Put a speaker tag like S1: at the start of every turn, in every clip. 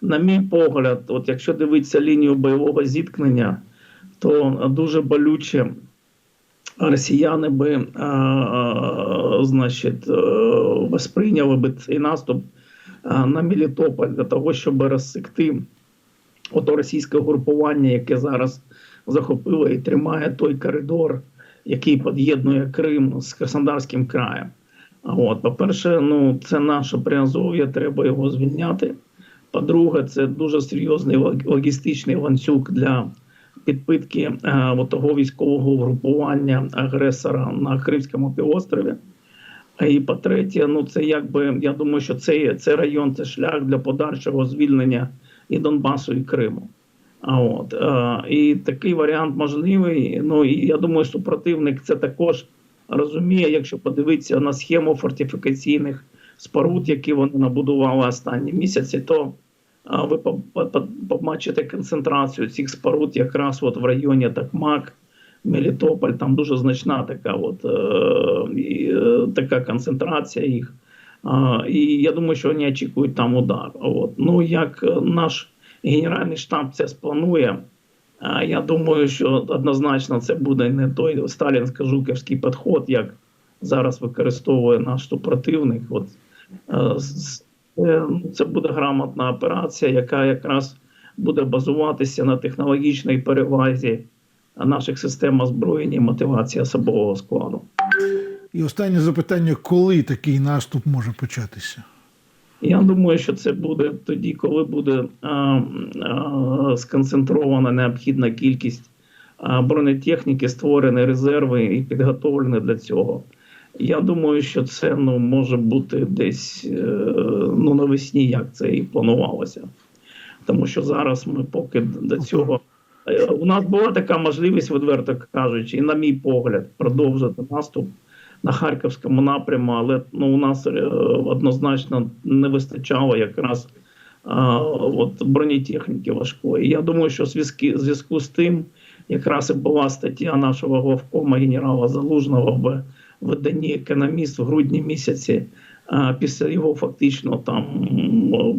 S1: на мій погляд, от якщо дивитися лінію бойового зіткнення, то дуже болюче росіяни би, е, е, значить, е, восприйняли би цей наступ на Мелітополь для того, щоб розсекти ото російське групування, яке зараз захопило і тримає той коридор, який під'єднує Крим з Краснодарським краєм. А От, по-перше, ну це наше приазов'я, треба його звільняти. По-друге, це дуже серйозний логістичний ланцюг для підпитки е, того військового групування агресора на Кримському півострові. А І по-третє, ну це якби я думаю, що цей, цей район це шлях для подальшого звільнення і Донбасу, і Криму. А от е, і такий варіант можливий. Ну і я думаю, супротивник це також розуміє, якщо подивитися на схему фортифікаційних споруд, які вони набудували останні місяці, то а, ви по- по- по- побачите концентрацію цих споруд якраз от в районі Такмак, Мелітополь, там дуже значна така, от, е, е, така концентрація їх. І я думаю, що вони очікують там удар. От. Ну, як наш генеральний штаб це спланує, я думаю, що однозначно це буде не той сталінсько-жуківський підход, як зараз використовує наш супротивник. От, е, з- це буде грамотна операція, яка якраз буде базуватися на технологічній перевазі наших систем озброєння і мотивації особового складу.
S2: І останнє запитання: коли такий наступ може початися?
S1: Я думаю, що це буде тоді, коли буде а, а, сконцентрована необхідна кількість а, бронетехніки, створені резерви і підготовлені для цього. Я думаю, що це ну, може бути десь е, ну, навесні, як це і планувалося. Тому що зараз ми поки до цього. Е, У нас була така можливість, відверто кажучи, і на мій погляд, продовжити наступ на харківському напряму, але ну, у нас е, однозначно не вистачало якраз а, от, бронетехніки важкої. Я думаю, що в зв'язки- зв'язку з тим якраз і була стаття нашого главкома генерала Залужного в виданні економіст в грудні місяці. Після його фактично там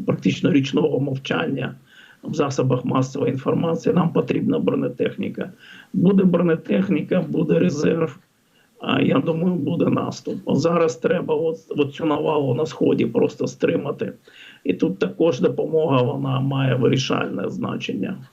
S1: практично річного мовчання в засобах масової інформації нам потрібна бронетехніка. Буде бронетехніка, буде резерв. Я думаю, буде наступ. Зараз треба от цю навалу на сході просто стримати. І тут також допомога вона має вирішальне значення.